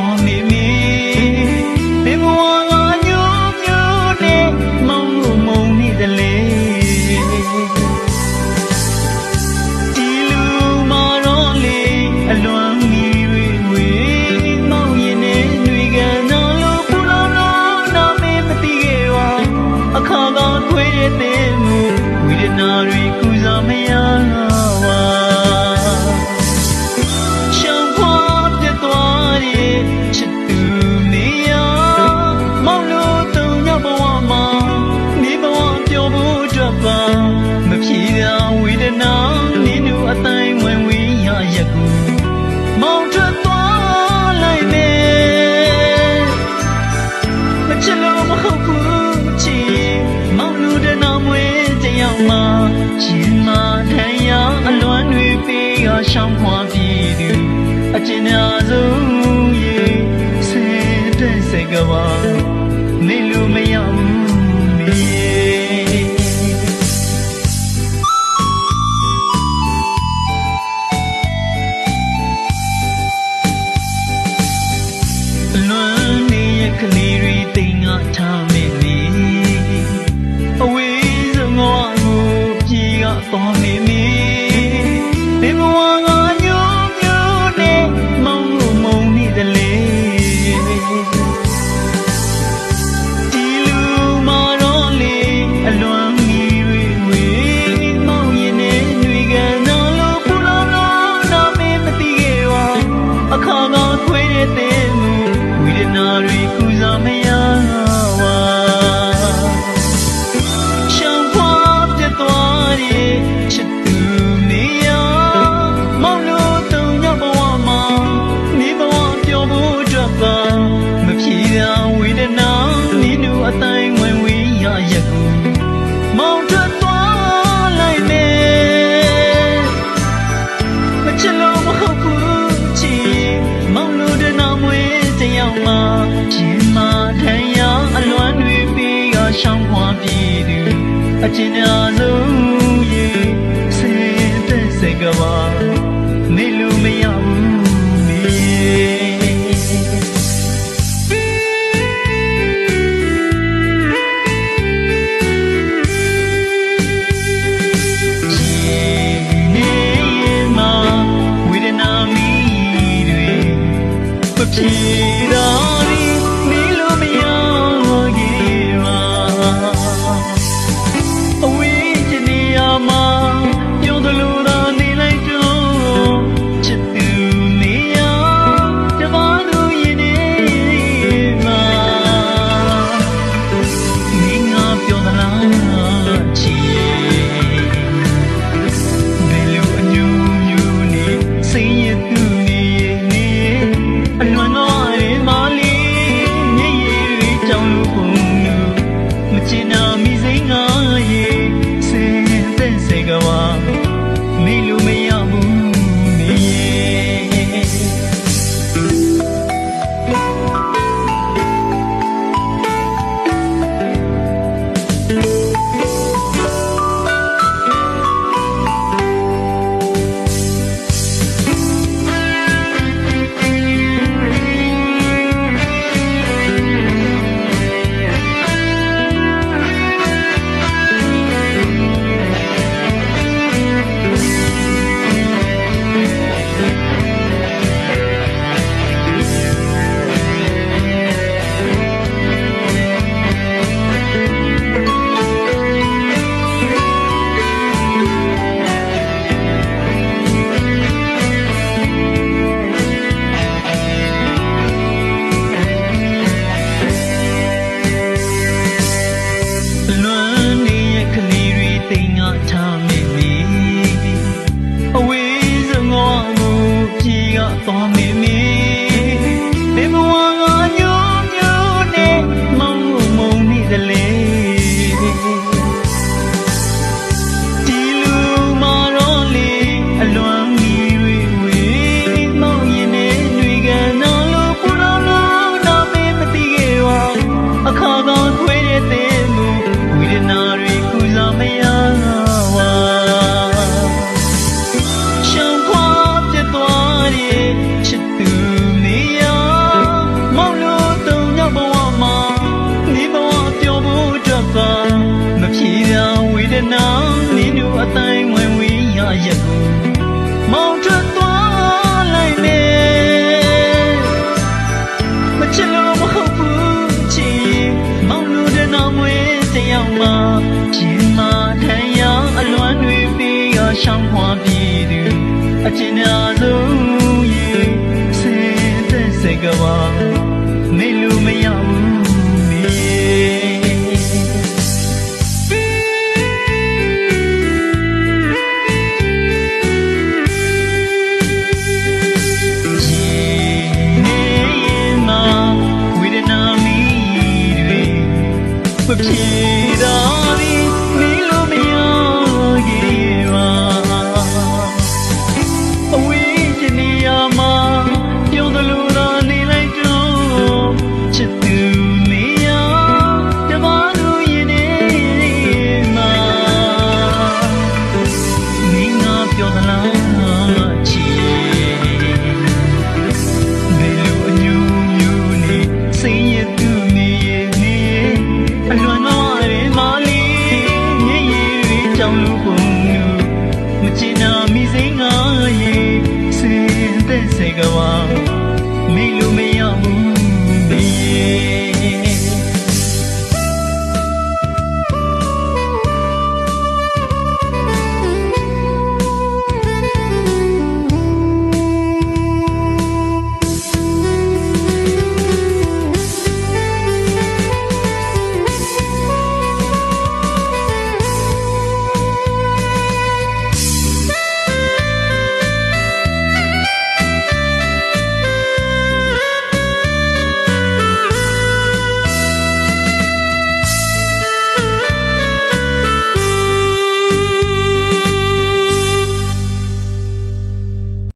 on me. ဝါမေလူမယမီလွမ်းနေရကလေးရီတိမ်ငါထားမေနီအဝေးစမောကိုပြေကပေါ်နေမီ ဖြီသာဝေဒနာနိနုအတိုင်းဝင်ဝေးရရက်ကိုမောင်ထွက်သွားလိုက်မယ်မချလို့မဟုတ်ဘူးချီမောင်လို့တနာမွေးတယောက်မှရှင်မတန်ရအလွမ်းတွေပေးရရှောင်းွားပြည်သူအကျဉ်းအား vida மிகவா நீயுமே